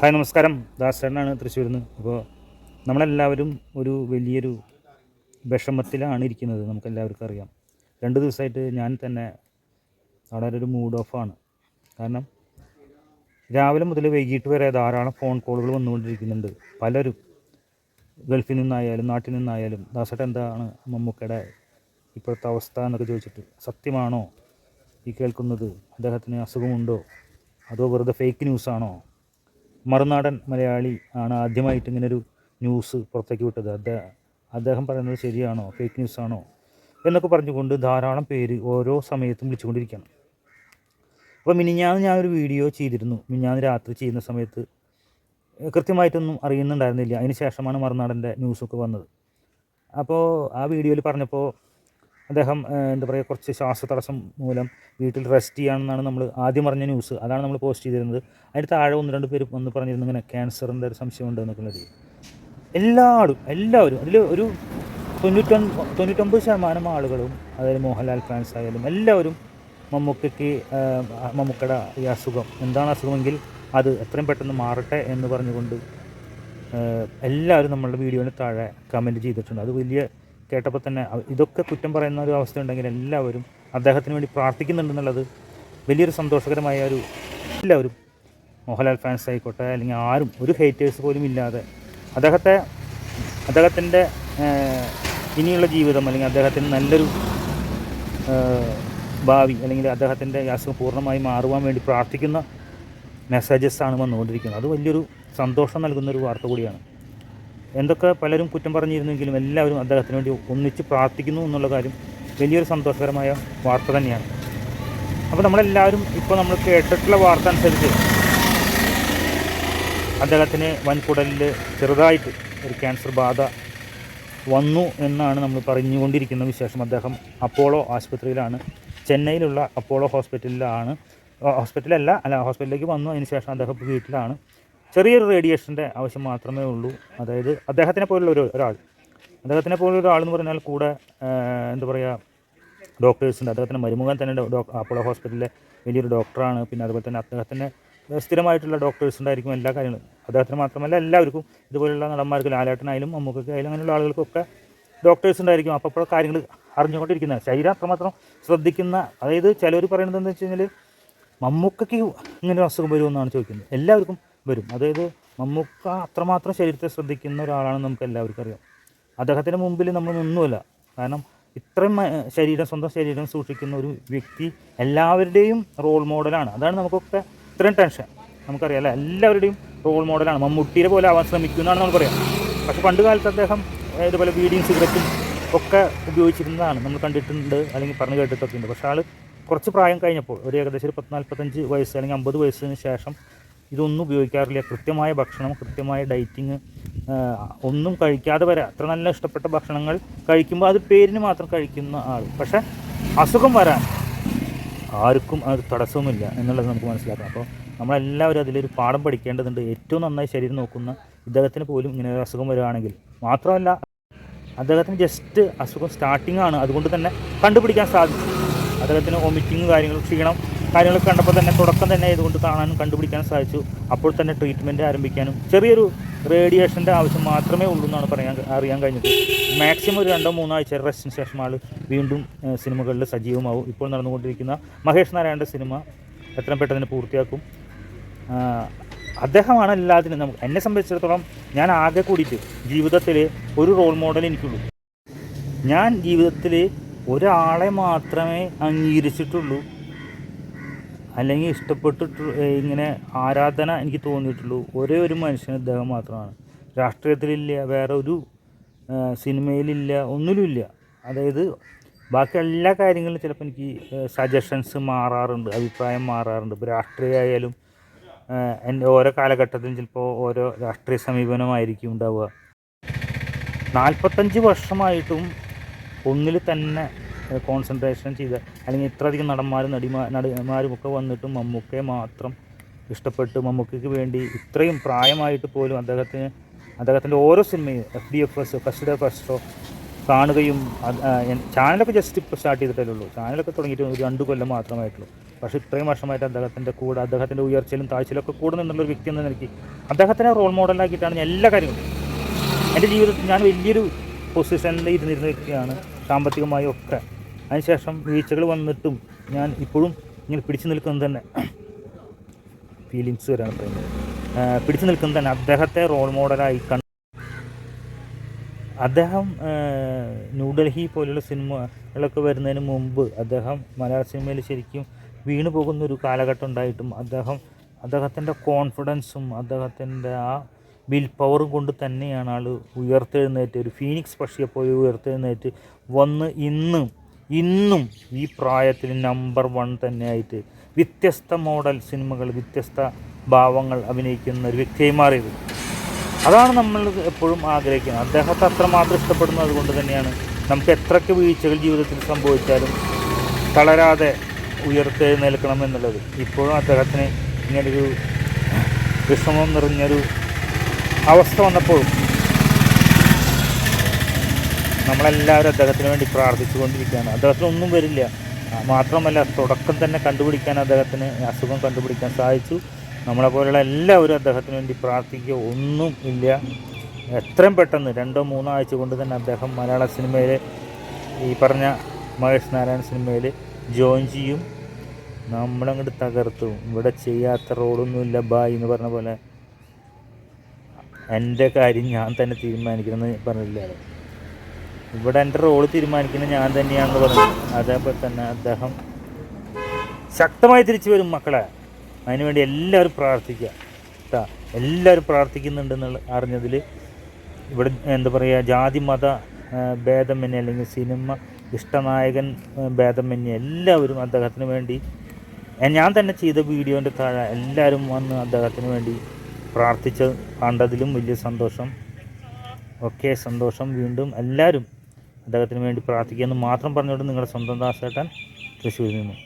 Hi നമസ്കാരം. ദാസേട്ടനാണ് തൃശ്ശൂരിൽ നിന്ന് അപ്പോൾ നമ്മളെല്ലാവരും ഒരു വലിയൊരു വിഷമത്തിലാണ് ഇരിക്കുന്നത്. നമുക്കെല്ലാവർക്കും അറിയാം. രണ്ട് ദിവസമായിട്ട് ഞാൻ തന്നെ വളരെ ഒരു മൂഡ് ഓഫാണ് കാരണം രാവിലെ മുതൽ വൈകിട്ട് വരെ ധാരാളം ഫോൺ കോളുകൾ വന്നുകൊണ്ടിരിക്കുന്നുണ്ട്. പലരും ഗൾഫിൽ നിന്നായാലും നാട്ടിൽ നിന്നായാലും ദാസേട്ടൻ എന്താണ് മമ്മൂക്കയുടെ ഇപ്പോഴത്തെ അവസ്ഥ എന്നൊക്കെ ചോദിച്ചിട്ട് സത്യമാണോ ഈ കേൾക്കുന്നത്? അദ്ദേഹത്തിന് അസുഖമുണ്ടോ? അതോ വെറുതെ ഫേക്ക് ന്യൂസാണോ മറുനാടൻ മലയാളി ആണ് ആദ്യമായിട്ട് ഇങ്ങനൊരു ന്യൂസ് പുറത്തേക്ക് വിട്ടത്. അദ്ദേഹം അദ്ദേഹം പറയുന്നത് ശരിയാണോ? ഫേക്ക് ന്യൂസാണോ എന്നൊക്കെ പറഞ്ഞുകൊണ്ട് ധാരാളം പേര് ഓരോ സമയത്തും വിളിച്ചുകൊണ്ടിരിക്കണം അപ്പോൾ മിനിഞ്ഞാന്ന് ഞാനൊരു വീഡിയോ ചെയ്തിരുന്നു. മിനിഞ്ഞാന്ന് രാത്രി ചെയ്യുന്ന സമയത്ത്. കൃത്യമായിട്ടൊന്നും അറിയുന്നുണ്ടായിരുന്നില്ല. അതിന് ശേഷമാണ് മറുനാടന്റെ ന്യൂസൊക്കെ വന്നത്. അപ്പോൾ ആ വീഡിയോയിൽ പറഞ്ഞപ്പോൾ അദ്ദേഹം എന്താ പറയുക കുറച്ച് ശ്വാസതടസ്സം മൂലം വീട്ടിൽ റെസ്റ്റ് ചെയ്യുകയാണെന്നാണ് നമ്മൾ ആദ്യം പറഞ്ഞ ന്യൂസ് അതാണ് നമ്മൾ പോസ്റ്റ് ചെയ്തിരുന്നത്. അതിന് താഴെ ഒന്ന് രണ്ട് പേര് ഒന്ന് പറഞ്ഞിരുന്നു ഇങ്ങനെ ക്യാൻസറിന്റെ ഒരു സംശയമുണ്ട് എന്നൊക്കെയുള്ളത് എല്ലാവരും എല്ലാവരും അതിൽ ഒരു തൊണ്ണൂറ്റൊൻ തൊണ്ണൂറ്റൊമ്പത് ശതമാനം ആളുകളും അതായത് മോഹൻലാൽ ഫാൻസ് ആയാലും എല്ലാവരും മമ്മൂക്കയ്ക്ക് മമ്മൂക്കയുടെ ഈ അസുഖം എന്താണ് അസുഖമെങ്കിൽ അത് എത്രയും പെട്ടെന്ന് മാറട്ടെ എന്ന് പറഞ്ഞുകൊണ്ട് എല്ലാവരും നമ്മളുടെ വീഡിയോന് താഴെ കമന്റ് ചെയ്തിട്ടുണ്ട്. അത് വലിയ കേട്ടപ്പോൾ തന്നെ ഇതൊക്കെ കുറ്റം പറയുന്ന ഒരു അവസ്ഥ ഉണ്ടെങ്കിൽ എല്ലാവരും അദ്ദേഹത്തിന് വേണ്ടി പ്രാർത്ഥിക്കുന്നുണ്ടെന്നുള്ളത് വലിയൊരു സന്തോഷകരമായ ഒരു എല്ലാവരും മോഹൻലാൽ ഫാൻസ് ആയിക്കോട്ടെ അല്ലെങ്കിൽ ആരും ഒരു ഹേറ്റേഴ്സ് പോലും ഇല്ലാതെ അദ്ദേഹത്തെ അദ്ദേഹത്തിന്റെ ഇനിയുള്ള ജീവിതം അല്ലെങ്കിൽ അദ്ദേഹത്തിന് നല്ലൊരു ഭാവി അല്ലെങ്കിൽ അദ്ദേഹത്തിന്റെ അസുഖം പൂർണമായി മാറുവാൻ വേണ്ടി പ്രാർത്ഥിക്കുന്ന മെസ്സേജസ് ആണ് വന്നുകൊണ്ടിരിക്കുന്നത്. അത് വലിയൊരു സന്തോഷം നൽകുന്ന ഒരു വാർത്ത കൂടിയാണ്. എന്തൊക്കെ പലരും കുറ്റം പറഞ്ഞിരുന്നെങ്കിലും എല്ലാവരും അദ്ദേഹത്തിന് വേണ്ടി ഒന്നിച്ച് പ്രാർത്ഥിക്കുന്നു എന്നുള്ള കാര്യം വലിയൊരു സന്തോഷകരമായ വാർത്ത തന്നെയാണ്. അപ്പോൾ നമ്മളെല്ലാവരും ഇപ്പോൾ നമ്മൾ കേട്ടിട്ടുള്ള വാർത്ത അനുസരിച്ച് അദ്ദേഹത്തിന് വൻകുടലിൽ ചെറുതായിട്ട് ഒരു ക്യാൻസർ ബാധ വന്നു എന്നാണ് നമ്മൾ പറഞ്ഞുകൊണ്ടിരിക്കുന്ന വിശേഷം. അദ്ദേഹം അപ്പോളോ ആശുപത്രിയിലാണ് ചെന്നൈയിലുള്ള അപ്പോളോ ഹോസ്പിറ്റലിലാണ് ഹോസ്പിറ്റലല്ല അല്ല ഹോസ്പിറ്റലിലേക്ക് വന്നു. അതിന് ശേഷം അദ്ദേഹം വീട്ടിലാണ്. ചെറിയൊരു റേഡിയേഷന്റെ ആവശ്യം മാത്രമേ ഉള്ളൂ. അതായത് അദ്ദേഹത്തിനെ പോലുള്ള ഒരു ഒരാൾ അദ്ദേഹത്തിനെ പോലുള്ള ഒരാൾ എന്ന് പറഞ്ഞാൽ കൂടെ എന്താ പറയുക ഡോക്ടേഴ്സ് ഉണ്ട്. അദ്ദേഹത്തിന്റെ മരുമകൻ തന്നെ അപ്പോളോ ഹോസ്പിറ്റലിലെ വലിയൊരു ഡോക്ടറാണ് പിന്നെ അതുപോലെ തന്നെ അദ്ദേഹത്തിന് സ്ഥിരമായിട്ടുള്ള ഡോക്ടേഴ്സ് ഉണ്ടായിരിക്കും എല്ലാ കാര്യങ്ങളും. അദ്ദേഹത്തിന് മാത്രമല്ല എല്ലാവർക്കും ഇതുപോലുള്ള നടന്മാർക്ക് ലാലേട്ടനായാലും മമ്മൂക്കൊക്കെ അങ്ങനെയുള്ള ആളുകൾക്കൊക്കെ ഡോക്ടേഴ്സ് ഉണ്ടായിരിക്കും. അപ്പോൾ അപ്പോൾ കാര്യങ്ങൾ അറിഞ്ഞുകൊണ്ടിരിക്കുന്നത് ശരീരം അത്രമാത്രം ശ്രദ്ധിക്കുന്ന അതായത് ചിലർ പറയുന്നത് എന്താ വെച്ച് കഴിഞ്ഞാൽ മമ്മൂക്കയ്ക്ക് ഇങ്ങനെ അസുഖം വരുമെന്നാണ് ചോദിക്കുന്നത്. എല്ലാവർക്കും വരും. അതായത് മമ്മൂക്ക അത്രമാത്രം ശരീരത്തെ ശ്രദ്ധിക്കുന്ന ഒരാളാണ് നമുക്ക് എല്ലാവർക്കും അറിയാം. അദ്ദേഹത്തിന്റെ മുമ്പിൽ നമ്മൾ നിന്നുമല്ല. കാരണം ഇത്രയും ശരീരം സ്വന്തം ശരീരം സൂക്ഷിക്കുന്ന ഒരു വ്യക്തി എല്ലാവരുടെയും റോൾ മോഡലാണ് അതാണ് നമുക്കൊക്കെ ഇത്രയും ടെൻഷൻ നമുക്കറിയാം അല്ലേ? എല്ലാവരുടെയും റോൾ മോഡലാണ് മമ്മൂട്ടിയെ പോലെ ആവാൻ ശ്രമിക്കുന്നതാണ് നമ്മൾ പറയാം പക്ഷെ പണ്ട് കാലത്ത് അദ്ദേഹം ഇതുപോലെ ബീഡിയും സിഗരറ്റും ഒക്കെ ഉപയോഗിച്ചിരുന്നതാണ്. നമ്മൾ കണ്ടിട്ടുണ്ട് അല്ലെങ്കിൽ പറഞ്ഞു കേട്ടിട്ടൊക്കെ ഉണ്ട് പക്ഷേ ആൾ കുറച്ച് പ്രായം കഴിഞ്ഞപ്പോൾ ഒരു ഏകദേശം ഒരു പത്ത് നാൽപ്പത്തഞ്ച് വയസ്സ് അല്ലെങ്കിൽ അമ്പത് വയസ്സിന് ശേഷം ഇതൊന്നും ഉപയോഗിക്കാറില്ല. കൃത്യമായ ഭക്ഷണം കൃത്യമായ ഡയറ്റിങ് ഒന്നും കഴിക്കാതെ വരെ അത്ര നല്ല ഇഷ്ടപ്പെട്ട ഭക്ഷണങ്ങൾ കഴിക്കുമ്പോൾ അത് പേരിന് മാത്രം കഴിക്കുന്ന ആൾ. പക്ഷേ അസുഖം വരാൻ ആർക്കും അത് തടസ്സവുമില്ല എന്നുള്ളത് നമുക്ക് മനസ്സിലാക്കാം. അപ്പോൾ നമ്മളെല്ലാവരും അതിലൊരു പാഠം പഠിക്കേണ്ടതുണ്ട്. ഏറ്റവും നന്നായി ശരീരം നോക്കുന്ന ഇദ്ദേഹത്തിന് പോലും ഇങ്ങനെ ഒരു അസുഖം വരികയാണെങ്കിൽ മാത്രമല്ല അദ്ദേഹത്തിന് ജസ്റ്റ് അസുഖം സ്റ്റാർട്ടിംഗ് ആണ്. അതുകൊണ്ട് തന്നെ കണ്ടുപിടിക്കാൻ സാധിക്കും. അദ്ദേഹത്തിന് വൊമിറ്റിങ് കാര്യങ്ങൾ ക്ഷീണം കാര്യങ്ങളൊക്കെ കണ്ടപ്പോൾ തന്നെ തുടക്കം തന്നെ ആയതുകൊണ്ട് കാണാനും കണ്ടുപിടിക്കാനും സാധിച്ചു. അപ്പോൾ തന്നെ ട്രീറ്റ്മെന്റ് ആരംഭിക്കാനും ചെറിയൊരു റേഡിയേഷന്റെ ആവശ്യം മാത്രമേ ഉള്ളൂ എന്നാണ് പറയാൻ അറിയാൻ കഴിഞ്ഞത്. മാക്സിമം ഒരു രണ്ടോ മൂന്നോ ആഴ്ച റെസ്റ്റിന് ശേഷം ആൾ വീണ്ടും സിനിമകളിൽ സജീവമാവും. ഇപ്പോൾ നടന്നുകൊണ്ടിരിക്കുന്ന മഹേഷ് നാരായണന്റെ സിനിമ എത്രയും പെട്ടെന്ന് പൂർത്തിയാക്കും. അദ്ദേഹമാണ് എല്ലാത്തിനും നമുക്ക് എന്നെ സംബന്ധിച്ചിടത്തോളം ഞാൻ ആകെ കൂടിയിട്ട് ജീവിതത്തിൽ ഒരു റോൾ മോഡൽ എനിക്കുള്ളൂ. ഞാൻ ജീവിതത്തിൽ ഒരാളെ മാത്രമേ അംഗീകരിച്ചിട്ടുള്ളൂ. അല്ലെങ്കിൽ ഇഷ്ടപ്പെട്ടിട്ട് ഇങ്ങനെ ആരാധന എനിക്ക് തോന്നിയിട്ടുള്ളൂ. ഒരേ ഒരു മനുഷ്യൻ ഇദ്ദേഹം മാത്രമാണ്. രാഷ്ട്രീയത്തിലില്ല വേറെ ഒരു സിനിമയിലില്ല ഒന്നിലുമില്ല. അതായത് ബാക്കി എല്ലാ കാര്യങ്ങളിലും ചിലപ്പോൾ എനിക്ക് സജഷൻസ് മാറാറുണ്ട് അഭിപ്രായം മാറാറുണ്ട്. ഇപ്പോൾ രാഷ്ട്രീയമായാലും ആയാലും എന്റെ ഓരോ കാലഘട്ടത്തിലും ചിലപ്പോൾ ഓരോ രാഷ്ട്രീയ സമീപനമായിരിക്കും ഉണ്ടാവുക. നാൽപ്പത്തഞ്ച് വർഷമായിട്ടും ഒന്നിൽ തന്നെ കോൺസെൻട്രേഷൻ ചെയ്ത അല്ലെങ്കിൽ ഇത്രയധികം നടന്മാരും നടിമാ നടിമാരും ഒക്കെ വന്നിട്ടും മമ്മൂക്കയെ മാത്രം ഇഷ്ടപ്പെട്ട്. മമ്മൂക്കയ്ക്ക് വേണ്ടി ഇത്രയും പ്രായമായിട്ട് പോലും അദ്ദേഹത്തിന് അദ്ദേഹത്തിന്റെ ഓരോ സിനിമയും F D F S first day first show കാണുകയും ചാനലൊക്കെ ജസ്റ്റ് ഇപ്പോൾ സ്റ്റാർട്ട് ചെയ്തിട്ടേ ഉള്ളൂ. ചാനലൊക്കെ തുടങ്ങിയിട്ട് ഒരു രണ്ട് കൊല്ലം മാത്രമായിട്ടുള്ളൂ. പക്ഷേ ഇത്രയും വർഷമായിട്ട് അദ്ദേഹത്തിന്റെ കൂടെ അദ്ദേഹത്തിന്റെ ഉയർച്ചയിലും താഴ്ചയിലും ഒക്കെ കൂടെ നിന്നുള്ളൊരു വ്യക്തി എന്ന നിലയ്ക്ക് അദ്ദേഹത്തിനെ റോൾ മോഡലാക്കിയിട്ടാണ് എല്ലാ കാര്യങ്ങളും എന്റെ ജീവിതത്തിൽ ഞാൻ വലിയൊരു പൊസിഷനിൽ ഇരുന്നിരുന്ന വ്യക്തിയാണ്. സാമ്പത്തികമായി ഒക്കെ അതിനുശേഷം വീഴ്ചകൾ വന്നിട്ടും ഞാൻ ഇപ്പോഴും ഇങ്ങനെ പിടിച്ചു നിൽക്കുന്നത് തന്നെ ഫീലിങ്സ് വരാണ് പറയുന്നത്. പിടിച്ചു നിൽക്കുന്നത് തന്നെ അദ്ദേഹത്തെ റോൾ മോഡലായി കണ്ട് അദ്ദേഹം ന്യൂഡൽഹി പോലുള്ള സിനിമകളൊക്കെ വരുന്നതിന് മുമ്പ് അദ്ദേഹം മലയാള സിനിമയിൽ ശരിക്കും വീണു പോകുന്ന ഒരു കാലഘട്ടം ഉണ്ടായിട്ടും അദ്ദേഹം അദ്ദേഹത്തിന്റെ കോൺഫിഡൻസും അദ്ദേഹത്തിന്റെ ആ വിൽ പവറും കൊണ്ട് തന്നെയാണ് ആൾ ഉയർത്തെഴുന്നേറ്റ് ഒരു ഫീനിക്സ് പക്ഷിയെ പോയി ഉയർത്തെഴുന്നേറ്റ് വന്ന് ഇന്നും ഇന്നും ഈ പ്രായത്തിൽ നമ്പർ വൺ തന്നെയായിട്ട് വ്യത്യസ്ത മോഡൽ സിനിമകൾ വ്യത്യസ്ത ഭാവങ്ങൾ അഭിനയിക്കുന്ന ഒരു വ്യക്തിയായി മാറിയത്. അതാണ് നമ്മൾ എപ്പോഴും ആഗ്രഹിക്കുന്നത്. അദ്ദേഹത്തെ അത്രമാത്രം ഇഷ്ടപ്പെടുന്നത് കൊണ്ട് തന്നെയാണ് നമുക്ക് എത്രയ്ക്ക് വീഴ്ചകൾ ജീവിതത്തിൽ സംഭവിച്ചാലും തളരാതെ ഉയർത്തെഴുന്നേൽക്കണം എന്നുള്ളത്. ഇപ്പോഴും അദ്ദേഹത്തിന് ഇങ്ങനൊരു വിഷമം നിറഞ്ഞൊരു അവസ്ഥ വന്നപ്പോഴും നമ്മളെല്ലാവരും അദ്ദേഹത്തിന് വേണ്ടി പ്രാർത്ഥിച്ചുകൊണ്ടിരിക്കുകയാണ്. അദ്ദേഹത്തിന് ഒന്നും വരില്ല. മാത്രമല്ല തുടക്കം തന്നെ കണ്ടുപിടിക്കാൻ അദ്ദേഹത്തിന് അസുഖം കണ്ടുപിടിക്കാൻ സാധിച്ചു. നമ്മളെ പോലുള്ള എല്ലാവരും അദ്ദേഹത്തിന് വേണ്ടി പ്രാർത്ഥിക്കുക ഒന്നും ഇല്ല. എത്രയും പെട്ടെന്ന് രണ്ടോ മൂന്നോ ആഴ്ച കൊണ്ട് തന്നെ അദ്ദേഹം മലയാള സിനിമയിൽ ഈ പറഞ്ഞ മഹേഷ് നാരായണ സിനിമയിൽ ജോയിൻ ചെയ്യും. നമ്മളങ്ങോട്ട് തകർത്തു. ഇവിടെ ചെയ്യാത്ത റോളൊന്നുമില്ല ബായ് എന്ന് പറഞ്ഞ പോലെ. എന്റെ കാര്യം ഞാൻ തന്നെ തീരുമാനിക്കണമെന്ന് പറഞ്ഞില്ല ഇവിടെ എന്റെ റോൾ തീരുമാനിക്കുന്നത് ഞാൻ തന്നെയാണെന്ന് പറഞ്ഞു. അതേപോലെ തന്നെ അദ്ദേഹം ശക്തമായി തിരിച്ചു വരും മക്കളെ. അതിനുവേണ്ടി എല്ലാവരും പ്രാർത്ഥിക്കുക. കേട്ടാ എല്ലാവരും പ്രാർത്ഥിക്കുന്നുണ്ടെന്നുള്ള അറിഞ്ഞതിൽ ഇവിടെ എന്താ പറയുക ജാതി മത ഭേദമന്യേ അല്ലെങ്കിൽ സിനിമ ഇഷ്ടനായകൻ ഭേദമന്യേ എല്ലാവരും അദ്ദേഹത്തിന് വേണ്ടി ഞാൻ തന്നെ ചെയ്ത വീഡിയോന്റെ താഴെ എല്ലാവരും വന്ന് അദ്ദേഹത്തിന് വേണ്ടി പ്രാർത്ഥിച്ച് കണ്ടതിലും വലിയ സന്തോഷം. ഓക്കെ സന്തോഷം. വീണ്ടും എല്ലാവരും അദ്ദേഹത്തിന് വേണ്ടി പ്രാർത്ഥിക്കുക എന്ന് മാത്രം പറഞ്ഞുകൊണ്ട് നിങ്ങളുടെ സ്വന്തം ദാസേട്ടൻ തൃശ്ശൂരിൽ നിന്നും